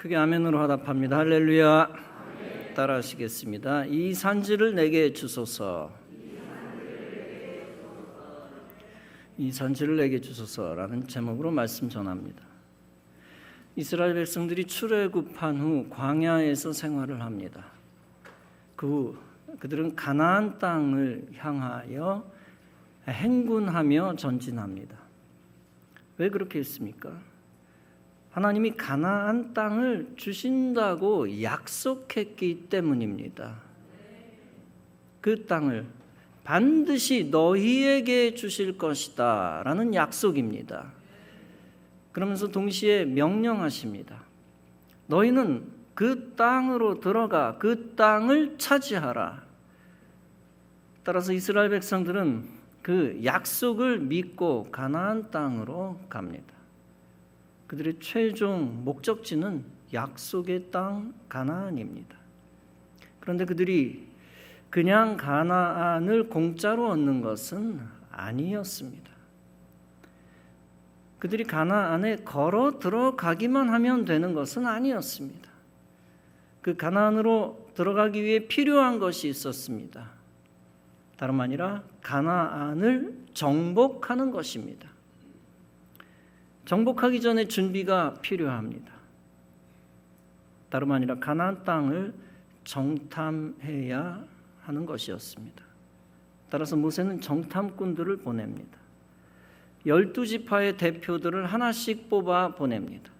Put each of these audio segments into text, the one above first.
크게 아멘으로 화답합니다. 할렐루야. 따라하시겠습니다. 이 산지를 내게 주소서. 이 산지를 내게 주소서라는 제목으로 말씀 전합니다. 이스라엘 백성들이 출애굽한 후 광야에서 생활을 합니다. 그 후 그들은 가나안 땅을 향하여 행군하며 전진합니다. 왜 그렇게 했습니까? 하나님이 가나안 땅을 주신다고 약속했기 때문입니다. 그 땅을 반드시 너희에게 주실 것이다 라는 약속입니다. 그러면서 동시에 명령하십니다. 너희는 그 땅으로 들어가 그 땅을 차지하라. 따라서 이스라엘 백성들은 그 약속을 믿고 가나안 땅으로 갑니다. 그들의 최종 목적지는 약속의 땅 가나안입니다. 그런데 그들이 그냥 가나안을 공짜로 얻는 것은 아니었습니다. 그들이 가나안에 걸어 들어가기만 하면 되는 것은 아니었습니다. 그 가나안으로 들어가기 위해 필요한 것이 있었습니다. 다름 아니라 가나안을 정복하는 것입니다. 정복하기 전에 준비가 필요합니다. 다름 아니라 가나안 땅을 정탐해야 하는 것이었습니다. 따라서 모세는 정탐꾼들을 보냅니다. 열두 지파의 대표들을 하나씩 뽑아 보냅니다.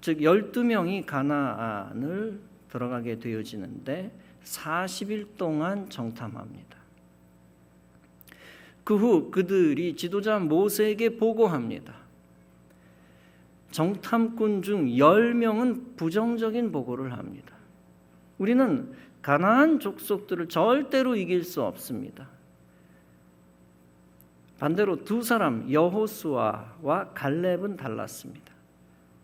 즉 열두 명이 가나안을 들어가게 되어지는데 40일 동안 정탐합니다. 그 후 그들이 지도자 모세에게 보고합니다. 정탐꾼 중 10명은 부정적인 보고를 합니다. 우리는 가나안 족속들을 절대로 이길 수 없습니다. 반대로 두 사람 여호수아와 갈렙은 달랐습니다.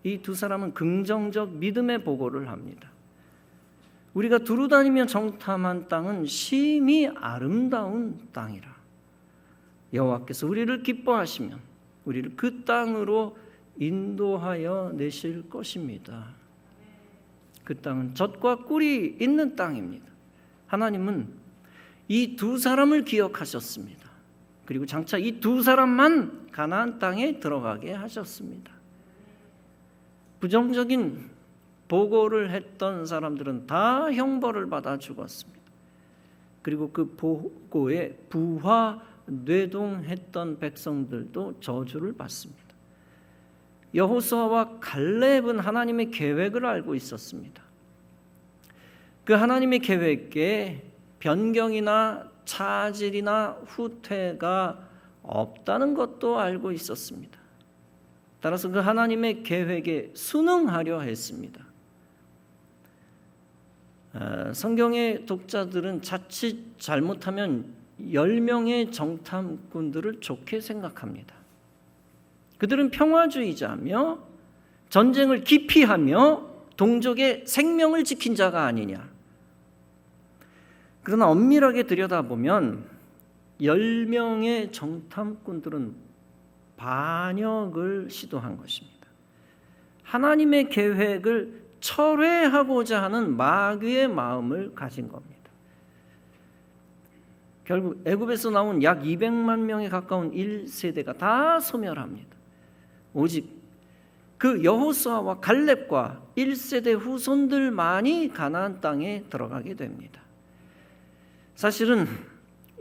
이 두 사람은 긍정적 믿음의 보고를 합니다. 우리가 두루 다니며 정탐한 땅은 심히 아름다운 땅이라. 여호와께서 우리를 기뻐하시면 우리를 그 땅으로 인도하여 내실 것입니다. 그 땅은 젖과 꿀이 있는 땅입니다. 하나님은 이 두 사람을 기억하셨습니다. 그리고 장차 이 두 사람만 가나안 땅에 들어가게 하셨습니다. 부정적인 보고를 했던 사람들은 다 형벌을 받아 죽었습니다. 그리고 그 보고에 부화 뇌동했던 백성들도 저주를 받습니다. 여호수아와 갈렙은 하나님의 계획을 알고 있었습니다. 그 하나님의 계획에 변경이나 차질이나 후퇴가 없다는 것도 알고 있었습니다. 따라서 그 하나님의 계획에 순응하려 했습니다. 성경의 독자들은 자칫 잘못하면 10명의 정탐꾼들을 좋게 생각합니다. 그들은 평화주의자며 전쟁을 기피하며 동족의 생명을 지킨 자가 아니냐. 그러나 엄밀하게 들여다보면 10명의 정탐꾼들은 반역을 시도한 것입니다. 하나님의 계획을 철회하고자 하는 마귀의 마음을 가진 겁니다. 결국 애굽에서 나온 약 200만 명에 가까운 1세대가 다 소멸합니다. 오직 그 여호수아와 갈렙과 1세대 후손들만이 가나안 땅에 들어가게 됩니다. 사실은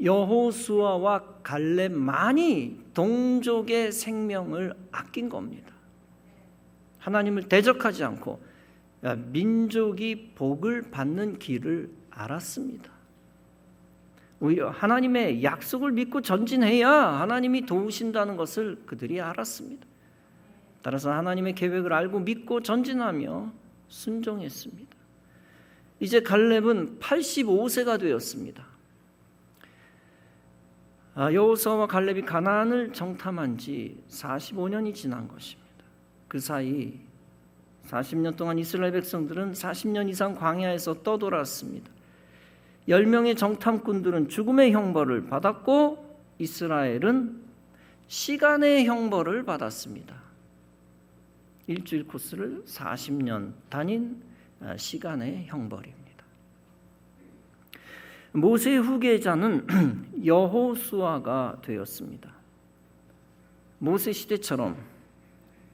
여호수아와 갈렙만이 동족의 생명을 아낀 겁니다. 하나님을 대적하지 않고 민족이 복을 받는 길을 알았습니다. 하나님의 약속을 믿고 전진해야 하나님이 도우신다는 것을 그들이 알았습니다. 따라서 하나님의 계획을 알고 믿고 전진하며 순종했습니다. 이제 갈렙은 85세가 되었습니다. 아, 여호수아와 갈렙이 가나안을 정탐한 지 45년이 지난 것입니다. 그 사이 40년 동안 이스라엘 백성들은 40년 이상 광야에서 떠돌았습니다. 10명의 정탐꾼들은 죽음의 형벌을 받았고 이스라엘은 시간의 형벌을 받았습니다. 일주일 코스를 40년 다닌 아, 시간의 형벌입니다. 모세 후계자는 여호수아가 되었습니다. 모세 시대처럼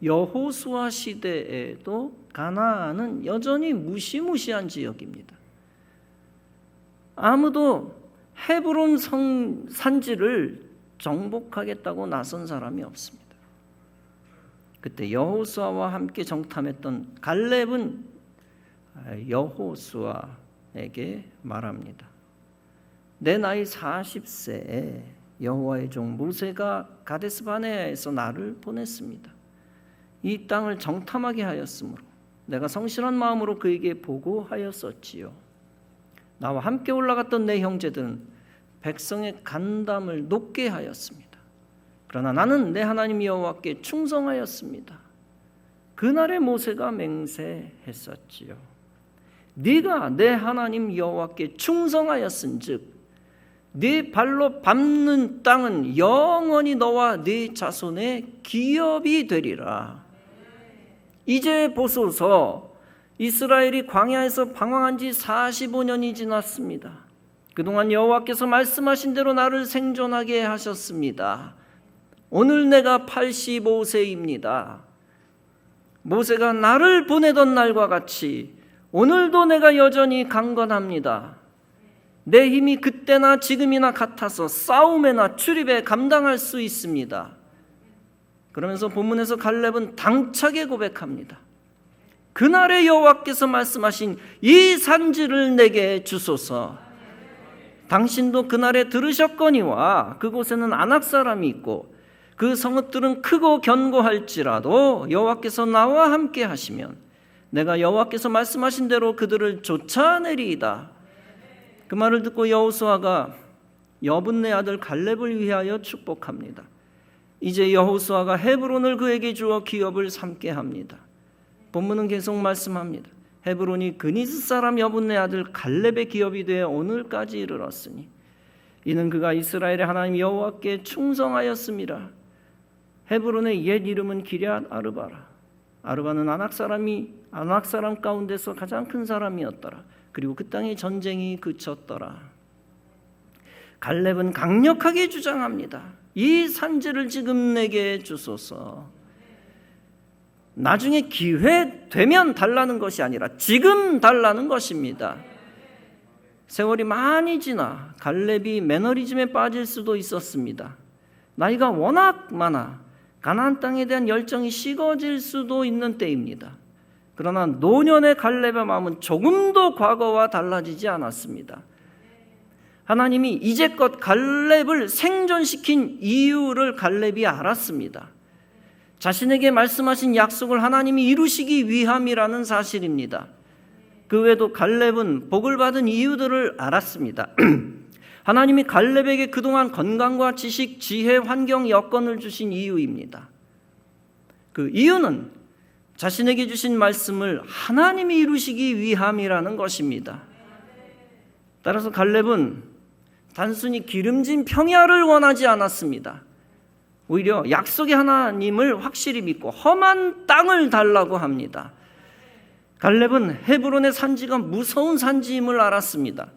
여호수아 시대에도 가나안은 여전히 무시무시한 지역입니다. 아무도 헤브론 성 산지를 정복하겠다고 나선 사람이 없습니다. 그때 여호수아와 함께 정탐했던 갈렙은 여호수아에게 말합니다. 내 나이 40세에 여호와의 종 모세가 가데스 바네아에서 나를 보냈습니다. 이 땅을 정탐하게 하였으므로 내가 성실한 마음으로 그에게 보고하였었지요. 나와 함께 올라갔던 내 형제들은 백성의 간담을 높게 하였습니다. 그러나 나는 내 하나님 여호와께 충성하였습니다. 그날의 모세가 맹세했었지요. 네가 내 하나님 여호와께 충성하였은즉 네 발로 밟는 땅은 영원히 너와 네 자손의 기업이 되리라. 이제 보소서 이스라엘이 광야에서 방황한 지 45년이 지났습니다. 그동안 여호와께서 말씀하신 대로 나를 생존하게 하셨습니다. 오늘 내가 85세입니다. 모세가 나를 보내던 날과 같이 오늘도 내가 여전히 강건합니다. 내 힘이 그때나 지금이나 같아서 싸움에나 출입에 감당할 수 있습니다. 그러면서 본문에서 갈렙은 당차게 고백합니다. 그날의 여호와께서 말씀하신 이 산지를 내게 주소서. 당신도 그날에 들으셨거니와 그곳에는 안악 사람이 있고 그 성읍들은 크고 견고할지라도 여호와께서 나와 함께 하시면 내가 여호와께서 말씀하신 대로 그들을 쫓아내리이다. 그 말을 듣고 여호수아가 여분네 아들 갈렙을 위하여 축복합니다. 이제 여호수아가 헤브론을 그에게 주어 기업을 삼게 합니다. 본문은 계속 말씀합니다. 헤브론이 그니스 사람 여분네 아들 갈렙의 기업이 되어 오늘까지 이르렀으니 이는 그가 이스라엘의 하나님 여호와께 충성하였습니다. 헤브론의 옛 이름은 기럇 아르바라. 아르바는 아낙 사람이 아낙 사람 가운데서 가장 큰 사람이었더라. 그리고 그 땅에 전쟁이 그쳤더라. 갈렙은 강력하게 주장합니다. 이 산지를 지금 내게 주소서. 나중에 기회 되면 달라는 것이 아니라 지금 달라는 것입니다. 세월이 많이 지나 갈렙이 매너리즘에 빠질 수도 있었습니다. 나이가 워낙 많아 가나안 땅에 대한 열정이 식어질 수도 있는 때입니다. 그러나 노년의 갈렙의 마음은 조금도 과거와 달라지지 않았습니다. 하나님이 이제껏 갈렙을 생존시킨 이유를 갈렙이 알았습니다. 자신에게 말씀하신 약속을 하나님이 이루시기 위함이라는 사실입니다. 그 외에도 갈렙은 복을 받은 이유들을 알았습니다. 하나님이 갈렙에게 그동안 건강과 지식, 지혜, 환경, 여건을 주신 이유입니다. 그 이유는 자신에게 주신 말씀을 하나님이 이루시기 위함이라는 것입니다. 따라서 갈렙은 단순히 기름진 평야를 원하지 않았습니다. 오히려 약속의 하나님을 확실히 믿고 험한 땅을 달라고 합니다. 갈렙은 헤브론의 산지가 무서운 산지임을 알았습니다.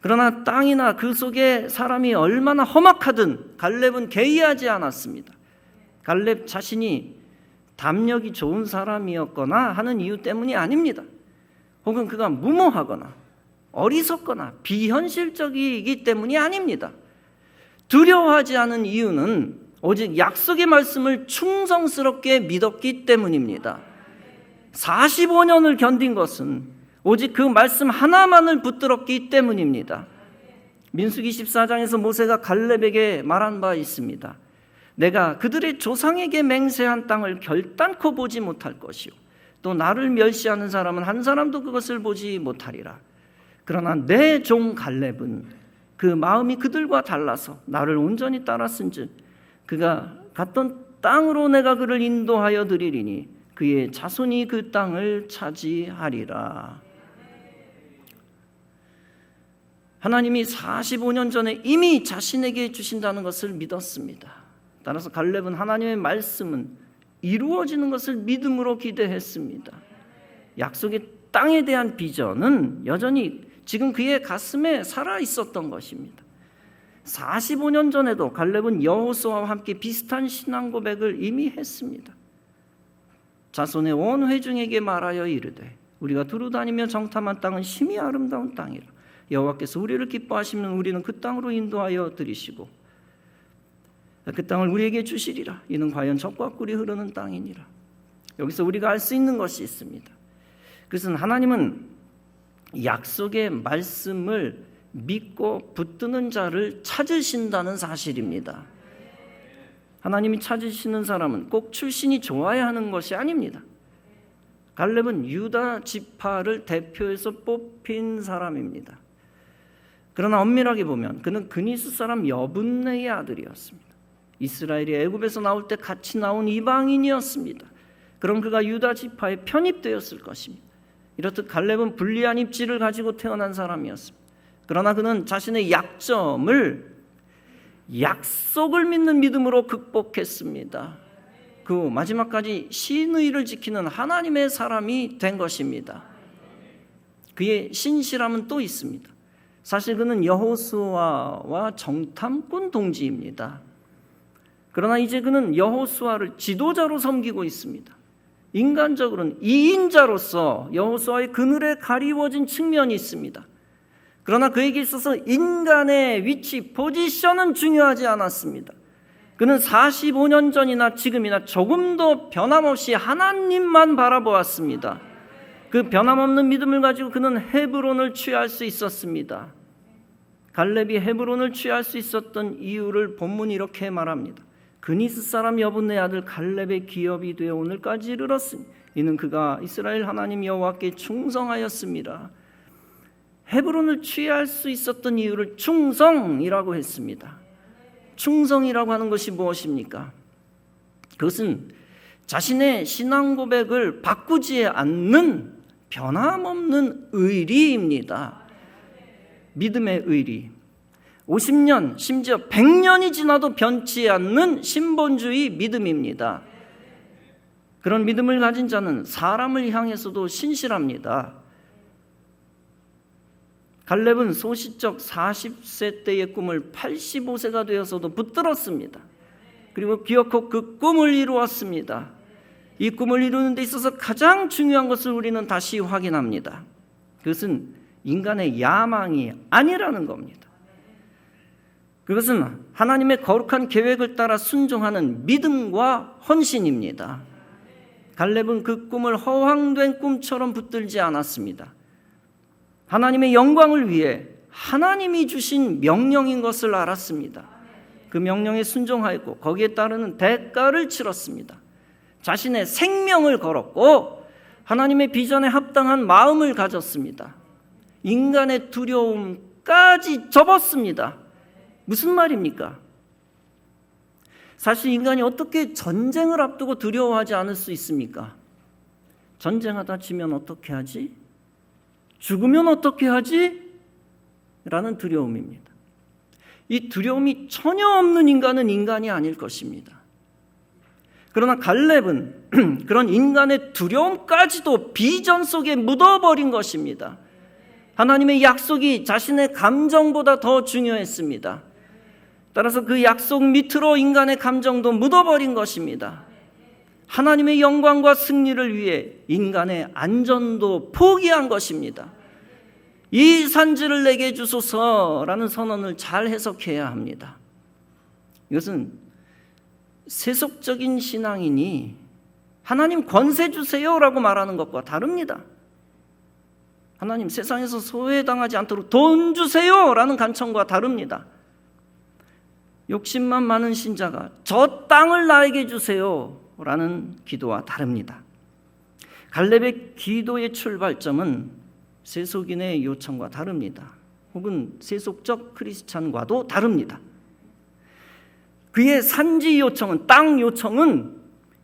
그러나 땅이나 그 속에 사람이 얼마나 험악하든 갈렙은 개의하지 않았습니다. 갈렙 자신이 담력이 좋은 사람이었거나 하는 이유 때문이 아닙니다. 혹은 그가 무모하거나 어리석거나 비현실적이기 때문이 아닙니다. 두려워하지 않은 이유는 오직 약속의 말씀을 충성스럽게 믿었기 때문입니다. 45년을 견딘 것은 오직 그 말씀 하나만을 붙들었기 때문입니다. 민수기 14장에서 모세가 갈렙에게 말한 바 있습니다. 내가 그들의 조상에게 맹세한 땅을 결단코 보지 못할 것이요. 또 나를 멸시하는 사람은 한 사람도 그것을 보지 못하리라. 그러나 내 종 갈렙은 그 마음이 그들과 달라서 나를 온전히 따랐은즉 그가 갔던 땅으로 내가 그를 인도하여 드리리니 그의 자손이 그 땅을 차지하리라. 하나님이 45년 전에 이미 자신에게 주신다는 것을 믿었습니다. 따라서 갈렙은 하나님의 말씀은 이루어지는 것을 믿음으로 기대했습니다. 약속의 땅에 대한 비전은 여전히 지금 그의 가슴에 살아 있었던 것입니다. 45년 전에도 갈렙은 여호수아와 함께 비슷한 신앙 고백을 이미 했습니다. 자손의 온 회중에게 말하여 이르되 우리가 두루 다니며 정탐한 땅은 심히 아름다운 땅이라 여호와께서 우리를 기뻐하시면 우리는 그 땅으로 인도하여 드리시고 그 땅을 우리에게 주시리라 이는 과연 젖과 꿀이 흐르는 땅이니라 여기서 우리가 알 수 있는 것이 있습니다 그것은 하나님은 약속의 말씀을 믿고 붙드는 자를 찾으신다는 사실입니다 하나님이 찾으시는 사람은 꼭 출신이 좋아야 하는 것이 아닙니다 갈렙은 유다 지파를 대표해서 뽑힌 사람입니다. 그러나 엄밀하게 보면 그는 그니스 사람 여분네의 아들이었습니다. 이스라엘이 애굽에서 나올 때 같이 나온 이방인이었습니다. 그럼 그가 유다 지파에 편입되었을 것입니다. 이렇듯 갈렙은 불리한 입지를 가지고 태어난 사람이었습니다. 그러나 그는 자신의 약점을 약속을 믿는 믿음으로 극복했습니다. 그 마지막까지 신의를 지키는 하나님의 사람이 된 것입니다. 그의 신실함은 또 있습니다. 사실 그는 여호수아와 정탐꾼 동지입니다. 그러나 이제 그는 여호수아를 지도자로 섬기고 있습니다. 인간적으로는 이인자로서 여호수아의 그늘에 가리워진 측면이 있습니다. 그러나 그에게 있어서 인간의 위치, 포지션은 중요하지 않았습니다. 그는 45년 전이나 지금이나 조금도 변함없이 하나님만 바라보았습니다. 그 변함없는 믿음을 가지고 그는 헤브론을 취할 수 있었습니다. 갈렙이 헤브론을 취할 수 있었던 이유를 본문이 이렇게 말합니다. 그니스 사람 여분의 아들 갈렙의 기업이 되어 오늘까지 이르렀으니 이는 그가 이스라엘 하나님 여호와께 충성하였습니다. 헤브론을 취할 수 있었던 이유를 충성이라고 했습니다. 충성이라고 하는 것이 무엇입니까? 그것은 자신의 신앙 고백을 바꾸지 않는 변함없는 의리입니다. 믿음의 의리. 50년, 심지어 100년이 지나도 변치 않는 신본주의 믿음입니다. 그런 믿음을 가진 자는 사람을 향해서도 신실합니다. 갈렙은 소시적 40세 때의 꿈을 85세가 되어서도 붙들었습니다. 그리고 기어코 그 꿈을 이루었습니다. 이 꿈을 이루는 데 있어서 가장 중요한 것을 우리는 다시 확인합니다. 그것은 인간의 야망이 아니라는 겁니다. 그것은 하나님의 거룩한 계획을 따라 순종하는 믿음과 헌신입니다. 갈렙은 그 꿈을 허황된 꿈처럼 붙들지 않았습니다. 하나님의 영광을 위해 하나님이 주신 명령인 것을 알았습니다. 그 명령에 순종하였고 거기에 따르는 대가를 치렀습니다. 자신의 생명을 걸었고 하나님의 비전에 합당한 마음을 가졌습니다. 인간의 두려움까지 접었습니다. 무슨 말입니까? 사실 인간이 어떻게 전쟁을 앞두고 두려워하지 않을 수 있습니까? 전쟁하다 지면 어떻게 하지? 죽으면 어떻게 하지? 라는 두려움입니다. 이 두려움이 전혀 없는 인간은 인간이 아닐 것입니다. 그러나 갈렙은 그런 인간의 두려움까지도 비전 속에 묻어버린 것입니다. 하나님의 약속이 자신의 감정보다 더 중요했습니다. 따라서 그 약속 밑으로 인간의 감정도 묻어버린 것입니다. 하나님의 영광과 승리를 위해 인간의 안전도 포기한 것입니다. 이 산지를 내게 주소서라는 선언을 잘 해석해야 합니다. 이것은 세속적인 신앙이니 하나님 권세 주세요라고 말하는 것과 다릅니다. 하나님 세상에서 소외당하지 않도록 돈 주세요라는 간청과 다릅니다. 욕심만 많은 신자가 저 땅을 나에게 주세요 라는 기도와 다릅니다. 갈렙의 기도의 출발점은 세속인의 요청과 다릅니다. 혹은 세속적 크리스찬과도 다릅니다. 그의 산지 요청은 땅 요청은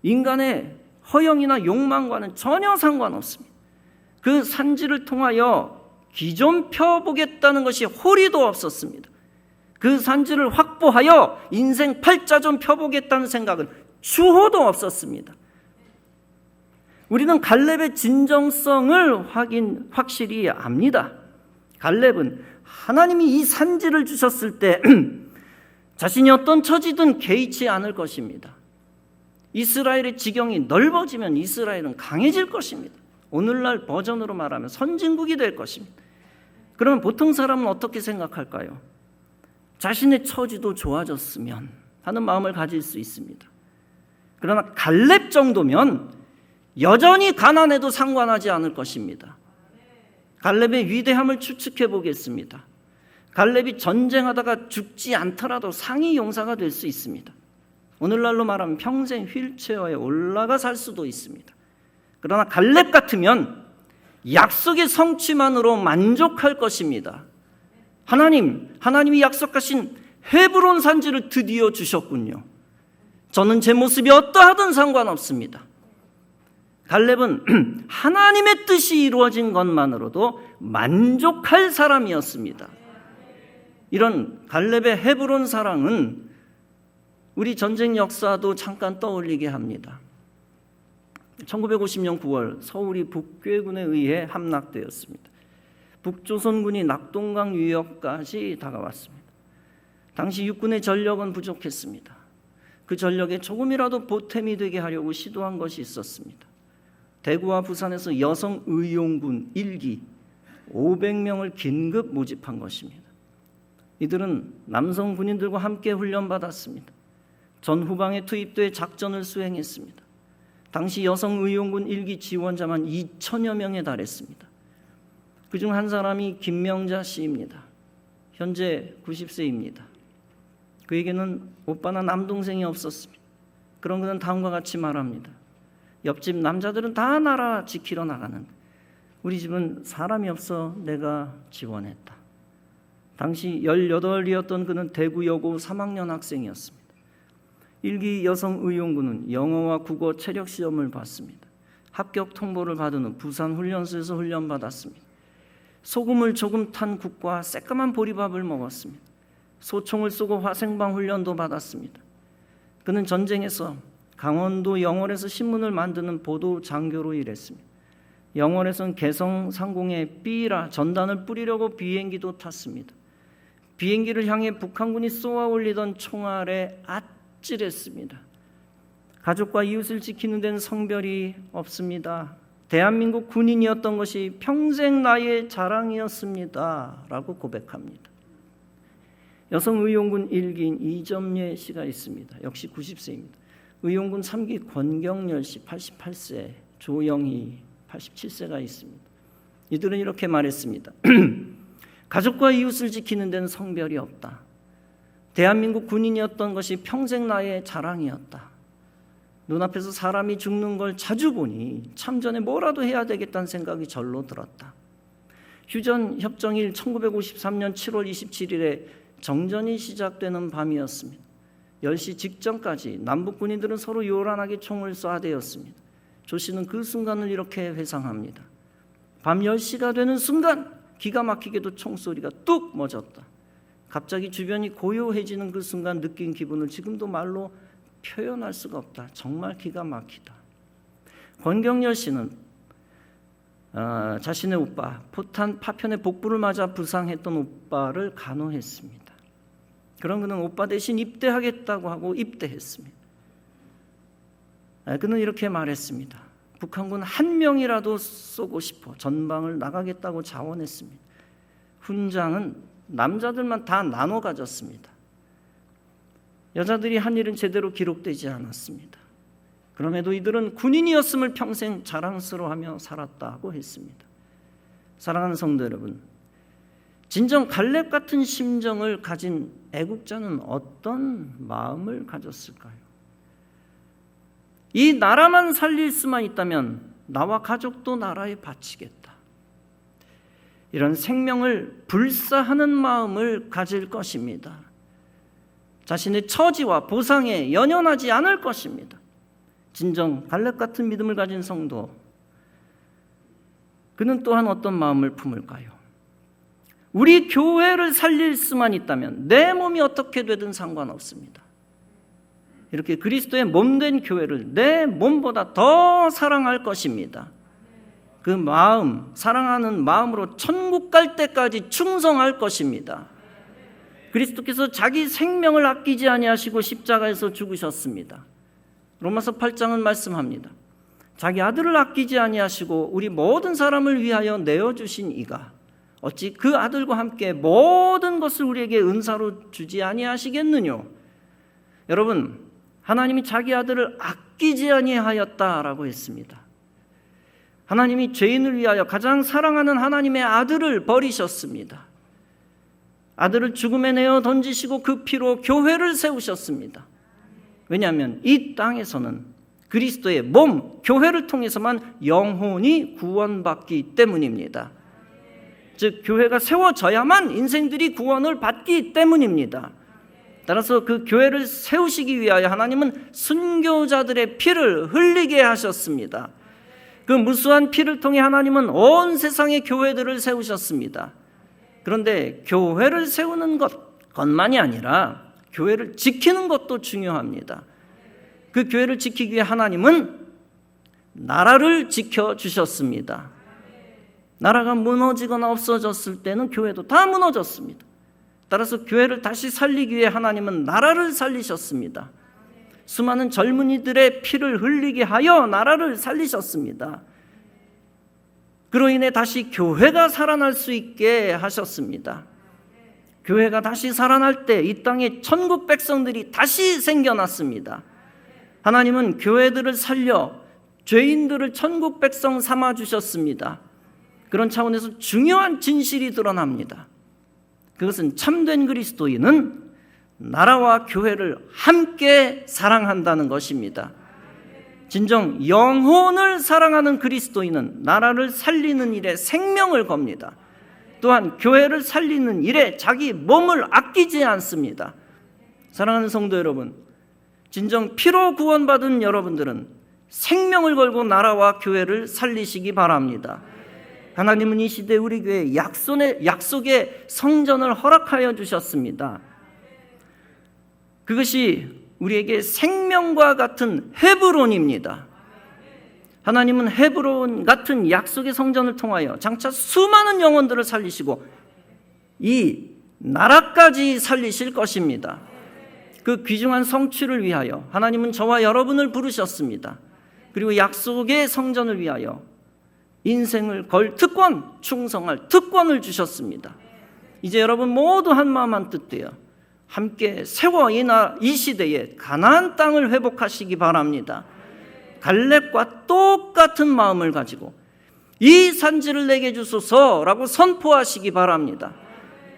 인간의 허영이나 욕망과는 전혀 상관없습니다. 그 산지를 통하여 기좀 펴보겠다는 것이 호리도 없었습니다. 그 산지를 확보하여 인생 팔자 좀 펴보겠다는 생각은 추호도 없었습니다. 우리는 갈렙의 진정성을 확인 확실히 압니다. 갈렙은 하나님이 이 산지를 주셨을 때 자신이 어떤 처지든 개의치 않을 것입니다. 이스라엘의 지경이 넓어지면 이스라엘은 강해질 것입니다. 오늘날 버전으로 말하면 선진국이 될 것입니다. 그러면 보통 사람은 어떻게 생각할까요? 자신의 처지도 좋아졌으면 하는 마음을 가질 수 있습니다. 그러나 갈렙 정도면 여전히 가난해도 상관하지 않을 것입니다. 갈렙의 위대함을 추측해 보겠습니다. 갈렙이 전쟁하다가 죽지 않더라도 상위 용사가 될 수 있습니다. 오늘날로 말하면 평생 휠체어에 올라가 살 수도 있습니다. 그러나 갈렙 같으면 약속의 성취만으로 만족할 것입니다. 하나님, 하나님이 약속하신 헤브론 산지를 드디어 주셨군요. 저는 제 모습이 어떠하든 상관없습니다. 갈렙은 하나님의 뜻이 이루어진 것만으로도 만족할 사람이었습니다. 이런 갈렙의 헤브론 사랑은 우리 전쟁 역사도 잠깐 떠올리게 합니다. 1950년 9월 서울이 북괴군에 의해 함락되었습니다. 북조선군이 낙동강 유역까지 다가왔습니다. 당시 육군의 전력은 부족했습니다. 그 전력에 조금이라도 보탬이 되게 하려고 시도한 것이 있었습니다. 대구와 부산에서 여성 의용군 1기 500명을 긴급 모집한 것입니다. 이들은 남성 군인들과 함께 훈련받았습니다. 전 후방에 투입돼 작전을 수행했습니다. 당시 여성 의용군 1기 지원자만 2천여 명에 달했습니다. 그 중 한 사람이 김명자 씨입니다. 현재 90세입니다. 그에게는 오빠나 남동생이 없었습니다. 그런 그는 다음과 같이 말합니다. 옆집 남자들은 다 나라 지키러 나가는데 우리 집은 사람이 없어 내가 지원했다. 당시 18이었던 그는 대구 여고 3학년 학생이었습니다. 일기 여성의용군은 영어와 국어 체력 시험을 봤습니다. 합격 통보를 받은 후 부산 훈련소에서 훈련받았습니다. 소금을 조금 탄 국과 새까만 보리밥을 먹었습니다. 소총을 쏘고 화생방 훈련도 받았습니다. 그는 전쟁에서 강원도 영월에서 신문을 만드는 보도 장교로 일했습니다. 영월에선 개성 상공에 삐라 전단을 뿌리려고 비행기도 탔습니다. 비행기를 향해 북한군이 쏘아 올리던 총알에 아찔했습니다. 가족과 이웃을 지키는 데는 성별이 없습니다. 대한민국 군인이었던 것이 평생 나의 자랑이었습니다. 라고 고백합니다. 여성의용군 1기인 이점예 씨가 있습니다. 역시 90세입니다. 의용군 3기 권경열 씨 88세, 조영희 87세가 있습니다. 이들은 이렇게 말했습니다. 가족과 이웃을 지키는 데는 성별이 없다. 대한민국 군인이었던 것이 평생 나의 자랑이었다. 눈앞에서 사람이 죽는 걸 자주 보니 참전에 뭐라도 해야 되겠다는 생각이 절로 들었다. 휴전 협정일 1953년 7월 27일에 정전이 시작되는 밤이었습니다. 10시 직전까지 남북 군인들은 서로 요란하게 총을 쏴대었습니다. 조 씨는 그 순간을 이렇게 회상합니다. 밤 10시가 되는 순간 기가 막히게도 총소리가 뚝 멎었다. 갑자기 주변이 고요해지는 그 순간 느낀 기분을 지금도 말로 표현할 수가 없다. 정말 기가 막히다. 권경열 씨는 어, 자신의 오빠 포탄 파편의 복부를 맞아 부상했던 오빠를 간호했습니다. 그런 그는 오빠 대신 입대하겠다고 하고 입대했습니다. 그는 이렇게 말했습니다. 북한군 한 명이라도 쏘고 싶어 전방을 나가겠다고 자원했습니다. 훈장은 남자들만 다 나눠 가졌습니다. 여자들이 한 일은 제대로 기록되지 않았습니다. 그럼에도 이들은 군인이었음을 평생 자랑스러워하며 살았다고 했습니다. 사랑하는 성도 여러분, 진정 갈렙 같은 심정을 가진 애국자는 어떤 마음을 가졌을까요? 이 나라만 살릴 수만 있다면 나와 가족도 나라에 바치겠다. 이런 생명을 불사하는 마음을 가질 것입니다. 자신의 처지와 보상에 연연하지 않을 것입니다. 진정 갈렙 같은 믿음을 가진 성도 그는 또한 어떤 마음을 품을까요? 우리 교회를 살릴 수만 있다면 내 몸이 어떻게 되든 상관없습니다. 이렇게 그리스도의 몸된 교회를 내 몸보다 더 사랑할 것입니다. 그 마음, 사랑하는 마음으로 천국 갈 때까지 충성할 것입니다. 그리스도께서 자기 생명을 아끼지 아니하시고 십자가에서 죽으셨습니다. 로마서 8장은 말씀합니다. 자기 아들을 아끼지 아니하시고 우리 모든 사람을 위하여 내어 주신 이가 어찌 그 아들과 함께 모든 것을 우리에게 은사로 주지 아니하시겠느뇨? 여러분, 하나님이 자기 아들을 아끼지 아니하였다라고 했습니다. 하나님이 죄인을 위하여 가장 사랑하는 하나님의 아들을 버리셨습니다. 아들을 죽음에 내어 던지시고 그 피로 교회를 세우셨습니다. 왜냐하면 이 땅에서는 그리스도의 몸, 교회를 통해서만 영혼이 구원받기 때문입니다. 즉, 교회가 세워져야만 인생들이 구원을 받기 때문입니다. 따라서 그 교회를 세우시기 위하여 하나님은 순교자들의 피를 흘리게 하셨습니다. 그 무수한 피를 통해 하나님은 온 세상의 교회들을 세우셨습니다. 그런데 교회를 세우는 것, 것만이 아니라 교회를 지키는 것도 중요합니다. 그 교회를 지키기 위해 하나님은 나라를 지켜 주셨습니다. 나라가 무너지거나 없어졌을 때는 교회도 다 무너졌습니다. 따라서 교회를 다시 살리기 위해 하나님은 나라를 살리셨습니다. 수많은 젊은이들의 피를 흘리게 하여 나라를 살리셨습니다. 그로 인해 다시 교회가 살아날 수 있게 하셨습니다. 교회가 다시 살아날 때 이 땅에 천국 백성들이 다시 생겨났습니다. 하나님은 교회들을 살려 죄인들을 천국 백성 삼아 주셨습니다. 그런 차원에서 중요한 진실이 드러납니다. 그것은 참된 그리스도인은 나라와 교회를 함께 사랑한다는 것입니다. 진정 영혼을 사랑하는 그리스도인은 나라를 살리는 일에 생명을 겁니다. 또한 교회를 살리는 일에 자기 몸을 아끼지 않습니다. 사랑하는 성도 여러분, 진정 피로 구원받은 여러분들은 생명을 걸고 나라와 교회를 살리시기 바랍니다. 하나님은 이 시대 우리 교회 약속의, 약속의 성전을 허락하여 주셨습니다. 그것이 우리에게 생명과 같은 헤브론입니다. 하나님은 헤브론 같은 약속의 성전을 통하여 장차 수많은 영혼들을 살리시고 이 나라까지 살리실 것입니다. 그 귀중한 성취를 위하여 하나님은 저와 여러분을 부르셨습니다. 그리고 약속의 성전을 위하여 인생을 걸 특권, 충성할 특권을 주셨습니다. 이제 여러분 모두 한 마음 한 뜻되어 함께 세워 이나 이 시대에 가나안 땅을 회복하시기 바랍니다. 갈렙과 똑같은 마음을 가지고 이 산지를 내게 주소서라고 선포하시기 바랍니다.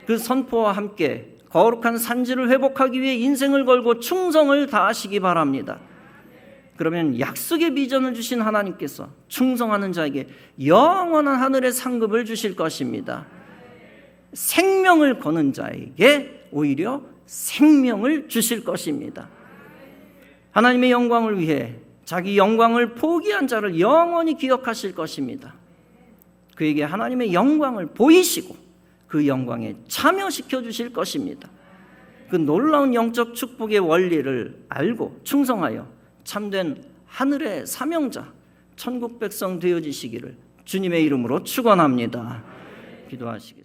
그 선포와 함께 거룩한 산지를 회복하기 위해 인생을 걸고 충성을 다하시기 바랍니다. 그러면 약속의 비전을 주신 하나님께서 충성하는 자에게 영원한 하늘의 상급을 주실 것입니다. 생명을 거는 자에게 오히려 생명을 주실 것입니다. 하나님의 영광을 위해 자기 영광을 포기한 자를 영원히 기억하실 것입니다. 그에게 하나님의 영광을 보이시고 그 영광에 참여시켜 주실 것입니다. 그 놀라운 영적 축복의 원리를 알고 충성하여 참된 하늘의 사명자, 천국 백성 되어지시기를 주님의 이름으로 축원합니다. 기도하시겠습니다.